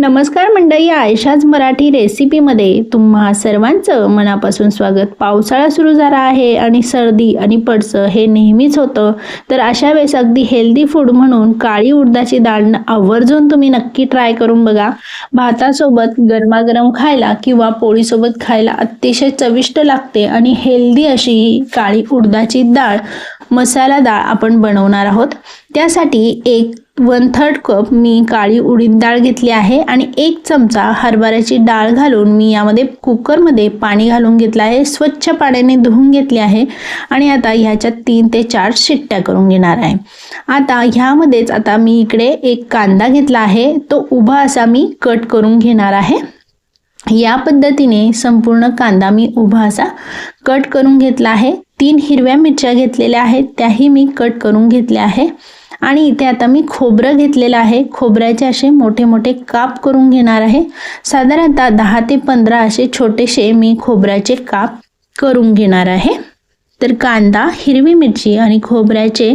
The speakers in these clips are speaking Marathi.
नमस्कार मंडळी आयशाज मराठी रेसिपीमध्ये तुम्हा सर्वांचं मनापासून स्वागत. पावसाळा सुरू झाला आहे आणि सर्दी आणि पडसं हे नेहमीच होतं. तर अशा वेळेस अगदी हेल्दी फूड म्हणून काळी उडदाची डाळ आवर्जून तुम्ही नक्की ट्राय करून बघा. भातासोबत गरमागरम खायला किंवा पोळीसोबत खायला अतिशय चविष्ट लागते आणि हेल्दी अशी ही काळी उडदाची डाळ मसाला डाळ आपण बनवणार आहोत. त्यासाठी एक वन थर्ड कप मी काळी उडीद डाळ घेतली आहे आणि एक चमचा हरभऱ्याची डाळ घालून मी यामध्ये कुकरमध्ये पाणी घालून घेतलं आहे स्वच्छ पाण्याने धुवून घेतले आहे आणि आता ह्याच्यात तीन ते चार शिट्ट्या करून घेणार आहे. आता ह्यामध्येच आता मी इकडे एक कांदा घेतला आहे तो उभा असा मी कट करून घेणार आहे. या पद्धतीने संपूर्ण कांदा मी उभा असा कट करून घेतला आहे. तीन हिरव्या मिरच्या घेतलेल्या आहेत त्याही मी कट करून घेतल्या आहे. आणि इथे आता मी खोबरं घेतलेलं आहे. खोबऱ्याचे असे मोठे मोठे काप करून घेणार आहे. साधारणतः दहा ते पंधरा असे छोटेसे मी खोबऱ्याचे काप करून घेणार आहे. तर कांदा हिरवी मिरची आणि खोबऱ्याचे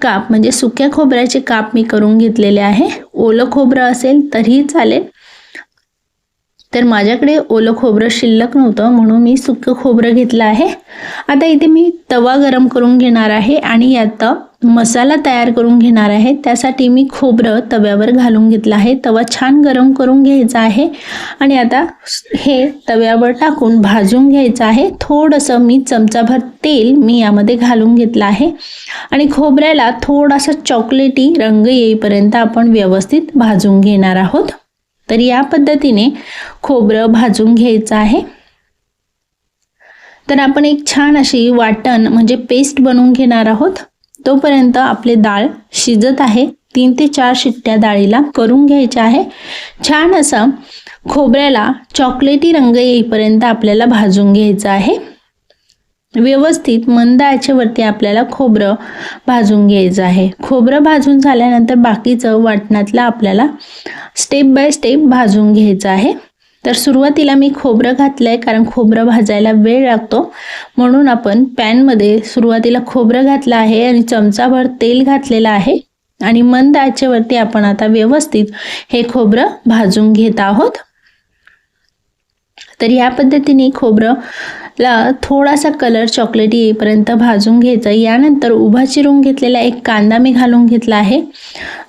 काप म्हणजे सुक्या खोबऱ्याचे काप मी करून घेतलेले आहे. ओलं खोबरं असेल तरीही चालेल. तर माझ्याकडे ओलं खोबरं शिल्लक नव्हतं म्हणून मी सुकं खोबरं घेतलं आहे. आता इथे मी तवा गरम करून घेणार आहे आणि यात मसाला तयार करून घेणार आहे. त्यासाठी मी खोबरं तव्यावर घालून घेतलं आहे. तवा छान गरम करून घ्यायचा आहे आणि आता हे तव्यावर टाकून भाजून घ्यायचं आहे. थोडंसं मी चमचाभर तेल मी यामध्ये घालून घेतलं आहे आणि खोबऱ्याला थोडासा चॉकलेटी रंग येईपर्यंत आपण व्यवस्थित भाजून घेणार आहोत. तर या पद्धतीने खोबरं भाजून घ्यायचं आहे. तर आपण एक छान अशी वाटण म्हणजे पेस्ट बनवून घेणार आहोत. तोपर्यंत आपले डाळ शिजत आहे. तीन ते चार शिट्ट्या डाळीला करून घ्यायच्या आहे. छान असा खोबऱ्याला चॉकलेटी रंग येईपर्यंत आपल्याला भाजून घ्यायचं आहे. व्यवस्थित मंद आचेवरती आपल्याला खोबरं भाजून घ्यायचं आहे. खोबरं भाजून झाल्यानंतर बाकीचं वाटणातलं आपल्याला स्टेप बाय स्टेप भाजून घ्यायचं आहे. तर सुरुवातीला मी खोबरं घातलं आहे कारण खोबरं भाजायला वेळ लागतो. म्हणून आपण पॅनमध्ये सुरुवातीला खोबरं घातलं आहे आणि चमचाभर तेल घातलेलं आहे. आणि मंद आचेवरती आपण आता व्यवस्थित हे खोबरं भाजून घेत आहोत. तर या पद्धतीने खोबरंला थोडासा कलर चॉकलेटी येईपर्यंत भाजून घ्यायचं. यानंतर उभा चिरून घेतलेला एक कांदा मी घालून घेतला आहे.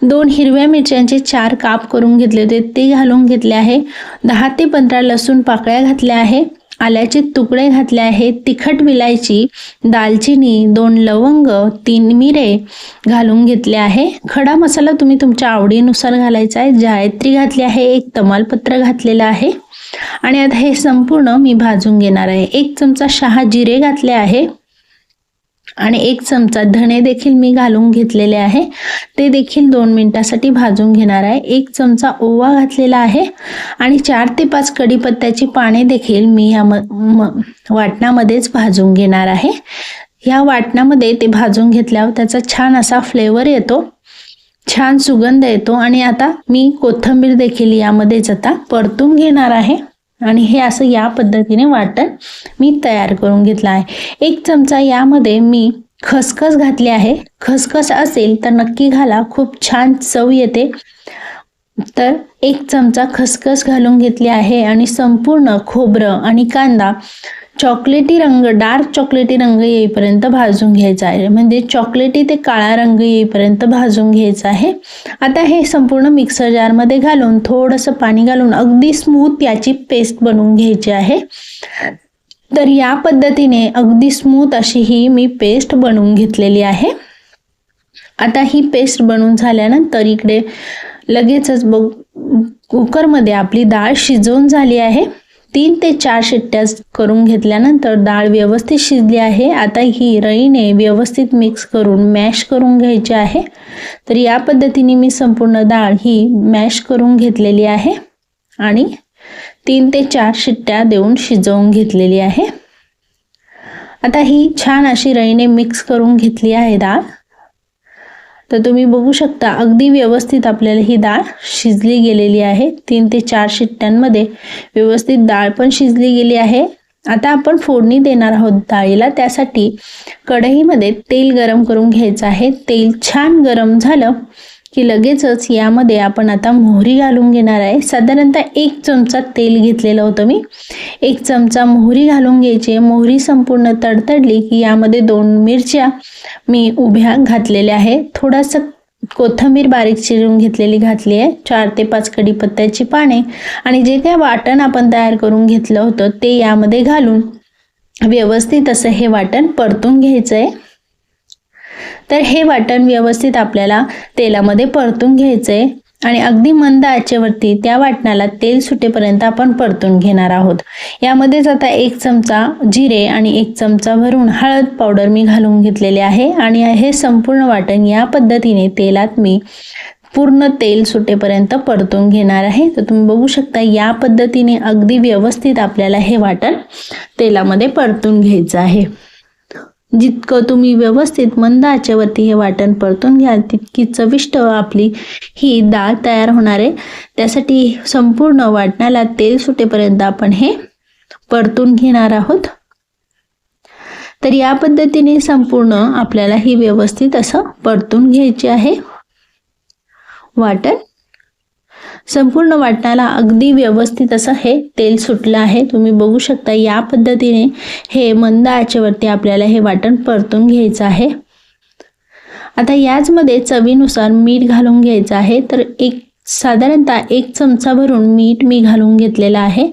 दोन हिरव्या मिरच्यांचे चार काप करून घेतले होते. ते घालून घेतले आहे. दहा ते पंधरा लसूण पाकळ्या घातल्या आहे. आल्याचे तुकडे घातले आहेत तिखट विलायची दालचिनी दोन लवंग तीन मिरे घालून घेतले आहे. खडा मसाला तुम्ही तुमच्या आवडीनुसार घालायचा आहे. जायत्री घातली आहे. एक तमालपत्र घातलेलं आहे. आणि आता हे संपूर्ण मी भाजून घेणार आहे. एक चमचा शहा जिरे घातले आहे. आणि एक चमचा धणे देखील मी घालून घेतलेले आहे. ते देखील दोन मिनटासाठी भाजून घेणार आहे. एक चमचा ओवा घातलेला आहे. आणि चार ते पाच कढीपत्त्याची पाने देखील मी ह्या म- वाटणामध्येच भाजून घेणार आहे. ह्या वाटणामध्ये ते भाजून घेतल्यावर त्याचा छान असा फ्लेवर येतो. छान सुगंध येतो आणि आता मी कोथिंबीर देखील यामध्येच आता परतून घेणार आहे. आणि हे असं या पद्धतीने वाटण मी तयार करून घेतलं आहे. एक चमचा यामध्ये मी खसखस घातली आहे. खसखस असेल तर नक्की घाला. खूप छान चव येते. तर एक चमचा खसखस घालून घेतली आहे आणि संपूर्ण खोबरं आणि कांदा चॉकलेटी रंग डार्क चॉकलेटी रंग येईपर्यंत भाजून घ्यायचा आहे. म्हणजे चॉकलेटी ते काळा रंग येईपर्यंत भाजून घ्यायचा आहे. आता हे संपूर्ण मिक्सर जारमध्ये घालून थोडंसं पाणी घालून अगदी स्मूथ याची पेस्ट बनवून घ्यायची आहे. तर या पद्धतीने अगदी स्मूथ अशी ही मी पेस्ट बनवून घेतलेली आहे. आता ही पेस्ट बनवून झाल्यानंतर इकडे लगेचच बघ कुकरमध्ये आपली डाळ शिजवून झाली आहे. तीन ते चार शिट्ट्या करून घेतल्यानंतर डाळ व्यवस्थित शिजली आहे. आता ही रईने व्यवस्थित मिक्स करून मॅश करून घ्यायची आहे. तर या पद्धतीने मी संपूर्ण डाळ ही मॅश करून घेतलेली आहे आणि तीन ते चार शिट्ट्या देऊन शिजवून घेतलेली आहे. आता ही छान अशी रईने मिक्स करून घेतली आहे डाळ. तर तुम्ही बघू शकता अगदी व्यवस्थित आपल्याला ही डाळ शिजली गेलेली आहे. तीन ते चार शिट्ट्यांमध्ये व्यवस्थित डाळ पण शिजली गेली आहे. आता आपण फोडणी देणार आहोत डाळीला. त्यासाठी कढईमध्ये तेल गरम करून घ्यायचं आहे. तेल छान गरम झालं की लगेचच यामध्ये आपण आता मोहरी घालून घेणार आहे. साधारणतः एक चमचा तेल घेतलेलं होतं मी. एक चमचा मोहरी घालून घ्यायची. मोहरी संपूर्ण तडतडली की यामध्ये दोन मिरच्या मी उभ्या घातलेल्या आहे. थोडासा कोथंबीर बारीक चिरून घेतलेली घातली आहे. चार ते पाच कढीपत्त्याची पाने आणि जे काही वाटण आपण तयार करून घेतलं होतं ते यामध्ये घालून व्यवस्थित असं हे वाटण परतून घ्यायचं आहे तर हे वाटण व्यवस्थित आपल्याला तेलामध्ये परतून घ्यायचं आहे आणि अगदी मंद आचेवरती त्या वाटणाला तेल सुटेपर्यंत आपण परतून घेणार आहोत. यामध्येच आता एक चमचा जिरे आणि एक चमचा भरून हळद पावडर मी घालून घेतलेले आहे. आणि हे संपूर्ण वाटण या पद्धतीने तेलात मी पूर्ण तेल सुटेपर्यंत परतून घेणार आहे. तर तुम्ही बघू शकता या पद्धतीने अगदी व्यवस्थित आपल्याला हे वाटण तेलामध्ये परतून घ्यायचं आहे. जितकं तुम्ही व्यवस्थित मंद आचेवरती हे वाटण परतून घ्याल तितकी चविष्ट आपली ही डाळ तयार होणार आहे. त्यासाठी संपूर्ण वाटणाला तेल सुटेपर्यंत आपण हे परतून घेणार आहोत. तर या पद्धतीने संपूर्ण आपल्याला ही व्यवस्थित असं परतून घ्यायची आहे. वाटण संपूर्ण वाटणाला अगदी व्यवस्थित असं हे तेल सुटलं आहे. तुम्ही बघू शकता या पद्धतीने हे मंद आचेवरती आपल्याला हे वाटण परतून घ्यायचं आहे. आता याचमध्ये चवीनुसार मीठ घालून घ्यायचं आहे. तर एक साधारणतः एक चमचा भरून मीठ मी घालून घेतलेलं आहे.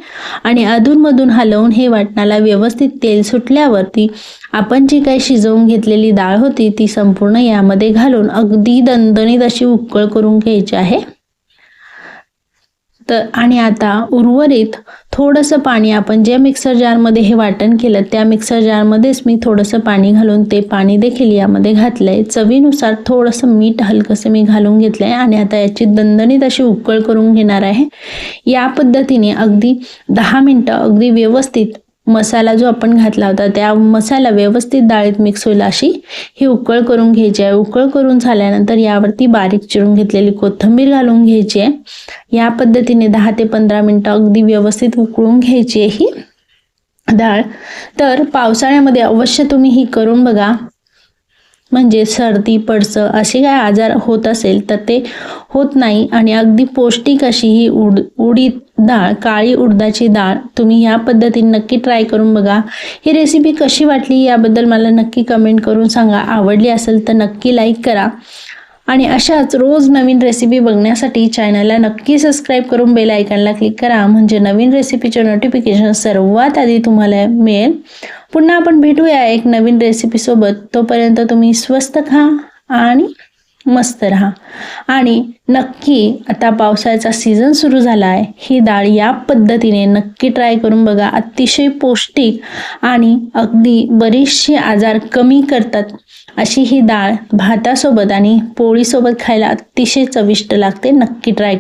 आणि अधूनमधून हलवून हे वाटणाला व्यवस्थित तेल सुटल्यावरती आपण जी काही शिजवून घेतलेली डाळ होती ती संपूर्ण यामध्ये घालून अगदी दणदणीत अशी उकळ करून घ्यायची आहे. तर आणि आता उर्वरित थोडंसं पाणी आपण जे मिक्सर जारमध्ये हे वाटण केलं त्या मिक्सर जारमध्येच मी थोडंसं पाणी घालून ते पाणी देखील यामध्ये घातलं आहे चवीनुसार थोडंसं मीठ हलकंसं मी घालून घेतलं आहे आणि आता याची दणदणीत अशी उकळ करून घेणार आहे. या पद्धतीने अगदी दहा मिनटं अगदी व्यवस्थित मसाला जो आपण घातला होता त्या मसाला व्यवस्थित डाळीत मिक्स होईल अशी ही उकळ करून घ्यायची आहे. उकळ करून झाल्यानंतर यावरती बारीक चिरून घेतलेली कोथिंबीर घालून घ्यायची आहे. या पद्धतीने दहा ते पंधरा मिनटं अगदी व्यवस्थित उकळून घ्यायची आहे ही डाळ. तर पावसाळ्यामध्ये अवश्य तुम्ही ही करून बघा. म्हणजे सर्दी पडसं असे काय आजार होत असेल तर ते होत नाही. आणि अगदी पौष्टिक अशी ही उड उडीद डाळ काळी उडदाची डाळ तुम्ही या पद्धतीने नक्की ट्राय करून बघा. ही रेसिपी कशी वाटली याबद्दल मला नक्की कमेंट करून सांगा. आवडली असेल तर नक्की लाईक करा. आणि अशाच रोज नवीन रेसिपी बघण्यासाठी चॅनलला नक्की सबस्क्राईब करून बेल आयकॉनला क्लिक करा. म्हणजे नवीन रेसिपीचे नोटिफिकेशन सर्वात आधी तुम्हाला मिळेल. पुन्हा आपण भेटूया एक नवीन रेसिपीसोबत तोपर्यंत तुम्ही स्वस्त खा आणि मस्त राहा. आणि नक्की आता पावसाळ्याचा सीझन सुरू झाला आहे ही डाळ या पद्धतीने नक्की ट्राय करून बघा. अतिशय पौष्टिक आणि अगदी बरीचशी आजार कमी करतात. अशी ही डाळ भातासोबत आणि पोळीसोबत खायला अतिशय चविष्ट लागते. नक्की ट्राय कर.